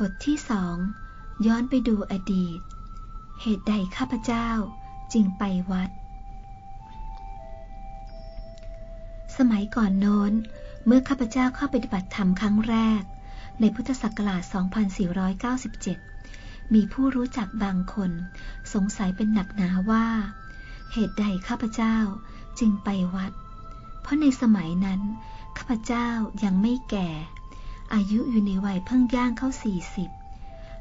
บทที่สองย้อนไปดูอดีต เหตุใดข้าพเจ้าจึงไปวัด สมัยก่อนโน้น เมื่อข้าพเจ้าเข้าปฏิบัติธรรมครั้งแรก ในพุทธศักราช 2497 มีผู้รู้จักบางคน สงสัยเป็นหนักหนาว่า เหตุใดข้าพเจ้าจึงไปวัด เพราะในสมัยนั้น ข้าพเจ้ายังไม่แก่ อายุอยู่ในวัยเพิ่งย่างเข้าสี่สิบ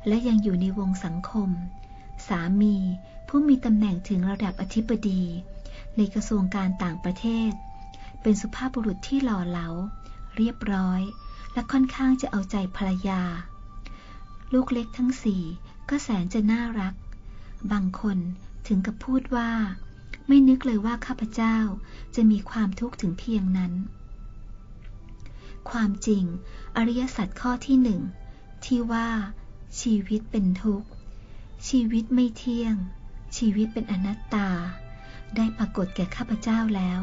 และยังอยู่ในวงสังคม สามี ผู้มีตำแหน่งถึงระดับอธิบดี ในกระทรวงการต่างประเทศ เป็นสุภาพบุรุษที่หล่อเหลา เรียบร้อย และค่อนข้างจะเอาใจภรรยา ลูกเล็กทั้งสี่ก็แสนจะน่ารัก บางคนถึงกับพูดว่า ไม่นึกเลยว่าข้าพเจ้าจะมีความทุกข์ถึงเพียงนั้น ความจริง อริยสัจข้อที่หนึ่งที่ว่า ชีวิตเป็นทุกข์ ชีวิตไม่เที่ยง ชีวิตเป็นอนัตตา ได้ปรากฏแก่ข้าพเจ้าแล้ว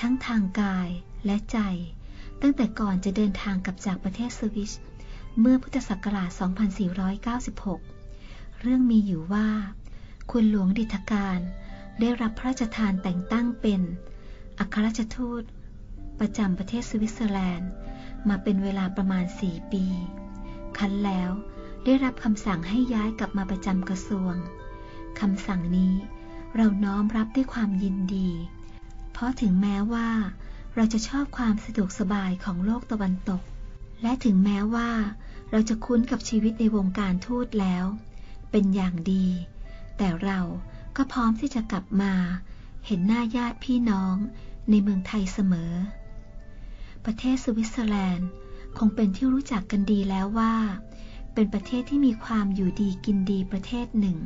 ทั้งทางกายและใจ ตั้งแต่ก่อนจะเดินทางกลับจากประเทศสวิสเมื่อพุทธศักราช 2496 เรื่องมีอยู่ว่า คุณหลวงดิธการ ได้รับพระราชทานแต่งตั้งเป็น อัครราชทูต ประจำประเทศสวิตเซอร์แลนด์ มาเป็นเวลาประมาณ4ปี คันแล้วได้รับคำสั่งให้ย้ายกลับมาประจำกระทรวงคำสั่งนี้เราน้อมรับด้วยความยินดี เพราะถึงแม้ว่า เราจะชอบความสะดวกสบายของโลกตะวันตก และถึงแม้ว่า เราจะคุ้นกับชีวิตในวงการทูตแล้ว เป็นอย่างดี แต่เราก็พร้อมที่จะกลับมา เห็นหน้าญาติพี่น้องในเมืองไทยเสมอ ประเทศสวิตเซอร์แลนด์ คงเป็นที่รู้จักกันดีแล้วว่า เป็นประเทศที่มีความอยู่ดีกินดีประเทศหนึ่ง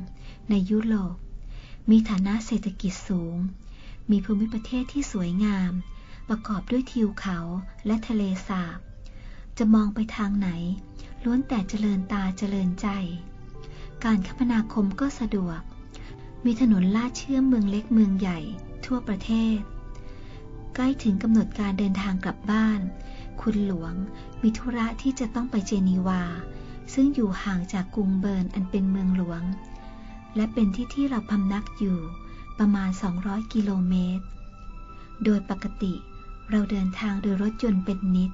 ในยุโรป มีฐานะเศรษฐกิจสูง มีภูมิประเทศที่สวยงาม ประกอบด้วยทิวเขาและทะเลสาบ จะมองไปทางไหน ล้วนแต่เจริญตาเจริญใจ การคมนาคมก็สะดวก มีถนนลาดเชื่อมเมืองเล็กเมืองใหญ่ ทั่วประเทศ ใกล้ถึงกำหนดการเดินทางกลับบ้าน คุณหลวงมีธุระที่จะต้องไปเจนีวา ซึ่งอยู่ห่างจากกรุงเบิร์นอันเป็นเมืองหลวง และเป็นที่ที่เราพำนักอยู่ประมาณ 200 กิโลเมตร โดยปกติเราเดินทางโดยรถยนต์เป็นนิด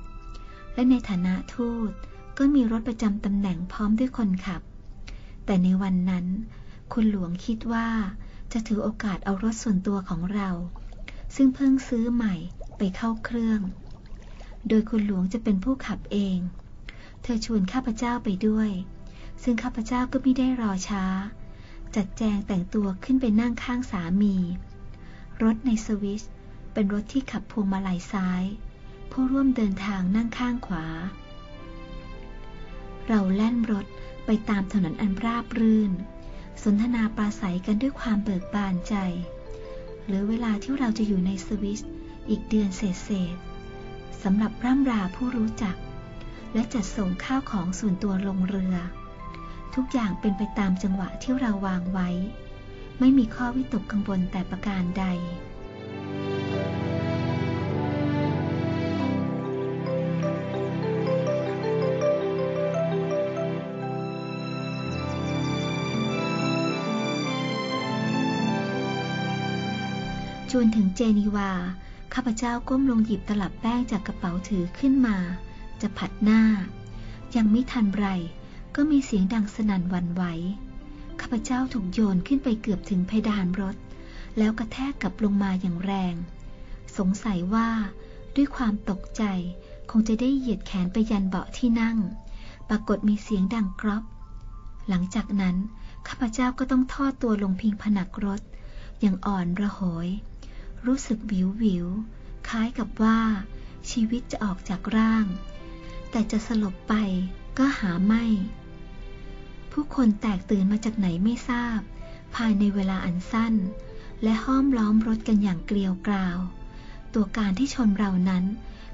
และในฐานะทูตก็มีรถประจำตำแหน่งพร้อมด้วยคนขับ แต่ในวันนั้น คุณหลวงคิดว่าจะถือโอกาสเอารถส่วนตัวของเรา ซึ่งเพิ่งซื้อใหม่ไปเข้าเครื่อง โดยคุณหลวงจะเป็นผู้ขับเอง เธอชวนข้าพเจ้าไปด้วย ซึ่งข้าพเจ้าก็ไม่ได้รอช้า จัดแจงแต่งตัวขึ้นไปนั่งข้างสามี รถในสวิสเป็นรถที่ขับพวงมาลัยซ้าย ผู้ร่วมเดินทางนั่งข้างขวา เราแล่นรถไปตามถนนอันราบรื่น สนทนาปราศัยกันด้วยความเบิกบานใจ หรือเวลาที่เราจะอยู่ในสวิสอีกเดือนเศษๆสำหรับร่ำราผู้รู้จัก และจัดส่งข้าวของส่วนตัวลงเรือ ทุกอย่างเป็นไปตามจังหวะที่เราวางไว้ ไม่มีข้อวิตกกังวลแต่ประการใด จนถึงเจนีวา ข้าพเจ้าก้มลงหยิบตลับแป้งจากกระเป๋าถือขึ้นมา จะผัดหน้า ยังไม่ทันไร ก็มีเสียงดังสนั่นวันไหว ข้าพเจ้าถูกโยนขึ้นไปเกือบถึงเพดานรถ แล้วกระแทกกลับลงมาอย่างแรง สงสัยว่า ด้วยความตกใจคงจะได้เหยียดแขนไปยันเบาะที่นั่ง ปรากฏมีเสียงดังกรอบ หลังจากนั้น ข้าพเจ้าก็ต้องทอดตัวลงพิงผนักรถ อย่างอ่อนระหอย รู้สึกวิววิว คล้ายกับว่า ชีวิตจะออกจากร่าง แต่จะสลบไปก็หาไม่ ผู้คนแตกตื่นมาจากไหนไม่ทราบ ภายในเวลาอันสั้น และห้อมล้อมรถกันอย่างเกลียวกราว ตัวการที่ชนเรานั้น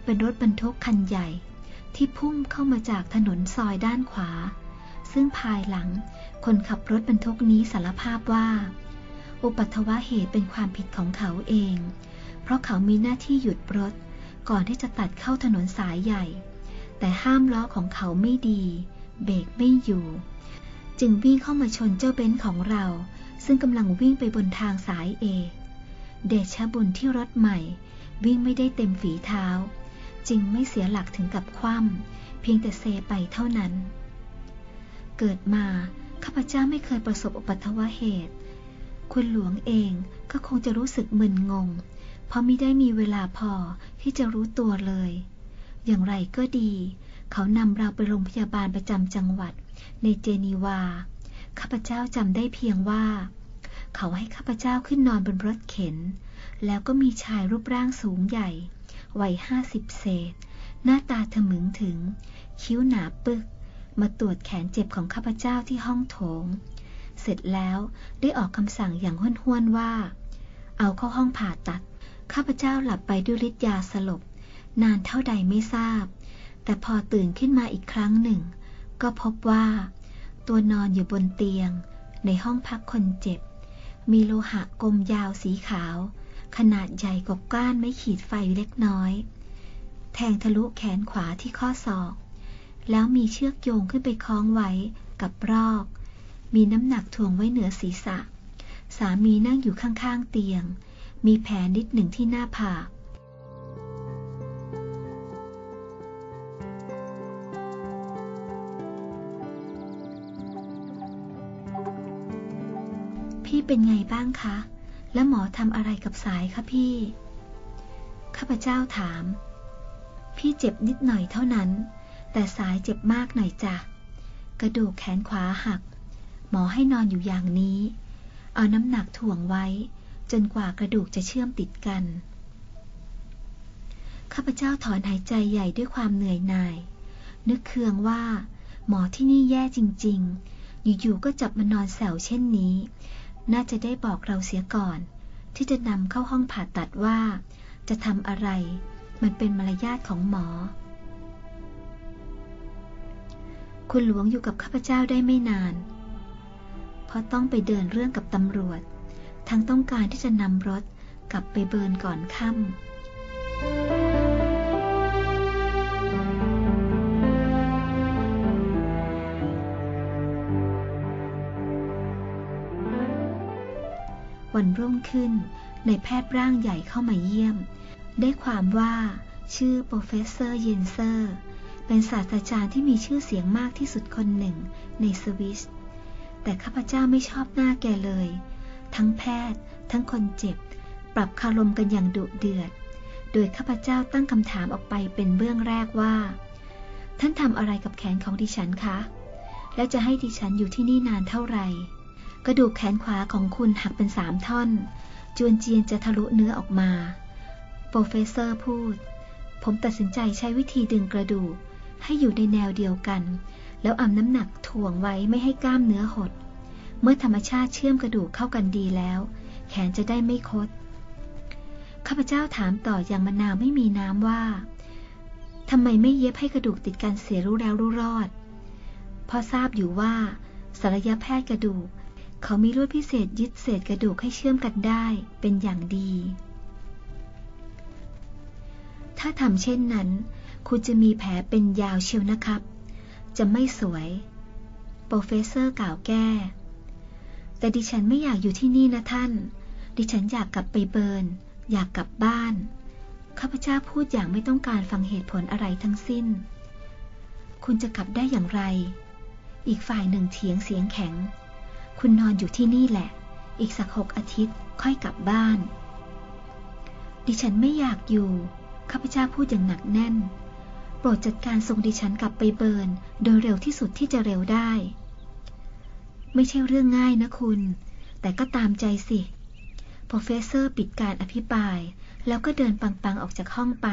เป็นรถบรรทุกคันใหญ่ ที่พุ่งเข้ามาจากถนนซอยด้านขวา ซึ่งภายหลังคนขับรถบรรทุกนี้สารภาพว่า อุปัตวะเหตุเป็นความผิดของเขาเอง เพราะเขามีหน้าที่หยุดรถ ก่อนที่จะตัดเข้าถนนสายใหญ่ แต่ห้ามล้อของเขาไม่ดี เบรกไม่อยู่ จึงวิ่งเข้ามาชนเจ้าเบนซ์ของเรา ซึ่งกำลังวิ่งไปบนทางสายเอเดชบุญที่รถใหม่ วิ่งไม่ได้เต็มฝีเท้า จึงไม่เสียหลักถึงกับคว่ำเพียงแต่เซไปเท่านั้น เกิดมาข้าพเจ้าไม่เคยประสบอุบัติเหตุ คุณหลวงเองก็คงจะรู้สึกมึนงง เพราะไม่ได้มีเวลาพอที่จะรู้ตัวเลย อย่างไรก็ดี เขานำเราไปโรงพยาบาลประจำจังหวัดในเจนีวา ข้าพเจ้าจำได้เพียงว่า เขาให้ข้าพเจ้าขึ้นนอนบนรถเข็น แล้วก็มีชายรูปร่างสูงใหญ่ วัยห้าสิบเศษ หน้าตาถมึงถึง คิ้วหนาปึก มาตรวจแขนเจ็บของข้าพเจ้าที่ห้องโถง เสร็จแล้วได้ออกคำสั่งอย่างห้วนๆว่า เอาเข้าห้องผ่าตัด ข้าพเจ้าหลับไปด้วยฤทธิ์ยาสลบ นานเท่าใดไม่ทราบ แต่พอตื่นขึ้นมาอีกครั้งหนึ่ง ก็พบว่า ตัวนอนอยู่บนเตียง ในห้องพักคนเจ็บ มีโลหะกลมยาวสีขาว ขนาดใหญ่กว่าก้านไม่ขีดไฟเล็กน้อย แทงทะลุแขนขวาที่ข้อศอกแล้วมีเชือกโยงขึ้นไปคล้องไว้กับรอก มีน้ำหนักถ่วงไว้เหนือศีรษะ สามีนั่งอยู่ข้างๆเตียง มีแผลนิดหนึ่งที่หน้าผากพี่เป็นไงบ้างคะ และหมอทำอะไรกับสายคะพี่ ข้าพเจ้าถาม พี่เจ็บนิดหน่อยเท่านั้น แต่สายเจ็บมากหน่อยจ้ะ กระดูกแขนขวาหัก หมอให้นอนอยู่อย่างนี้ เอาน้ำหนักถ่วงไว้ จนกว่ากระดูกจะเชื่อมติดกัน ข้าพเจ้าถอนหายใจใหญ่ด้วยความเหนื่อยหน่าย นึกเคืองว่า หมอที่นี่แย่จริง ๆ อยู่ๆก็จับมานอนแสวเช่นนี้ น่าจะได้บอกเราเสียก่อน ที่จะนำเข้าห้องผ่าตัดว่า จะทำอะไร มันเป็นมารยาทของหมอคุณหลวงอยู่กับข้าพเจ้าได้ไม่นาน เพราะต้องไปเดินเรื่องกับตำรวจ ทั้งต้องการที่จะนำรถกลับไปเบิร์นก่อนค่ำวันรุ่งขึ้นในแพทย์ร่างใหญ่เข้ามาเยี่ยม ได้ความว่าชื่อโปรเฟสเซอร์เยนเซอร์ เป็นศาสตราจารย์ที่มีชื่อเสียงมากที่สุดคนหนึ่งในสวิส แต่ข้าพเจ้าไม่ชอบหน้าแกเลย ทั้งแพทย์ ทั้งคนเจ็บ ปรับคารมกันอย่างดุเดือด โดยข้าพเจ้าตั้งคำถามออกไปเป็นเบื้องแรกว่า ท่านทำอะไรกับแขนของดิฉันคะ และจะให้ดิฉันอยู่ที่นี่นานเท่าไหร่กระดูกแขนขวาของคุณหักเป็นสามท่อน จวนเจียนจะทะลุเนื้อออกมา โปรเฟสเซอร์พูด ผมตัดสินใจใช้วิธีดึงกระดูกให้อยู่ในแนวเดียวกัน แล้วอำน้ำหนักถ่วงไว้ไม่ให้กล้ามเนื้อหด เมื่อธรรมชาติเชื่อมกระดูกเข้ากันดีแล้ว แขนจะได้ไม่คด ข้าพเจ้าถามต่ออย่างมะนาวไม่มีน้ำว่าทำไมไม่เย็บให้กระดูกติดกันเสียรู้แล้วรู้รอด พอทราบอยู่ว่าศัลยแพทย์กระดูก เขามีลวดพิเศษยึดเศษกระดูกให้เชื่อมกันได้เป็นอย่างดี ถ้าทำเช่นนั้น คุณจะมีแผลเป็นยาวเชียวนะครับ จะไม่สวยโปรเฟสเซอร์กล่าวแก้ แต่ดิฉันไม่อยากอยู่ที่นี่นะท่าน ดิฉันอยากกลับไปเบิร์น อยากกลับบ้าน ข้าพเจ้าพูดอย่างไม่ต้องการฟังเหตุผลอะไรทั้งสิ้น คุณจะกลับได้อย่างไร อีกฝ่ายหนึ่งเถียงเสียงแข็ง คุณนอนอยู่ที่นี่แหละ อีกสักหกอาทิตย์ค่อยกลับบ้าน ดิฉันไม่อยากอยู่ ข้าพเจ้าพูดอย่างหนักแน่น โปรดจัดการส่งดิฉันกลับไปเบิร์นโดยเร็วที่สุดที่จะเร็วได้ ไม่ใช่เรื่องง่ายนะคุณ แต่ก็ตามใจสิโปรเฟสเซอร์ปิดการอภิปราย แล้วก็เดินปังๆออกจากห้องไป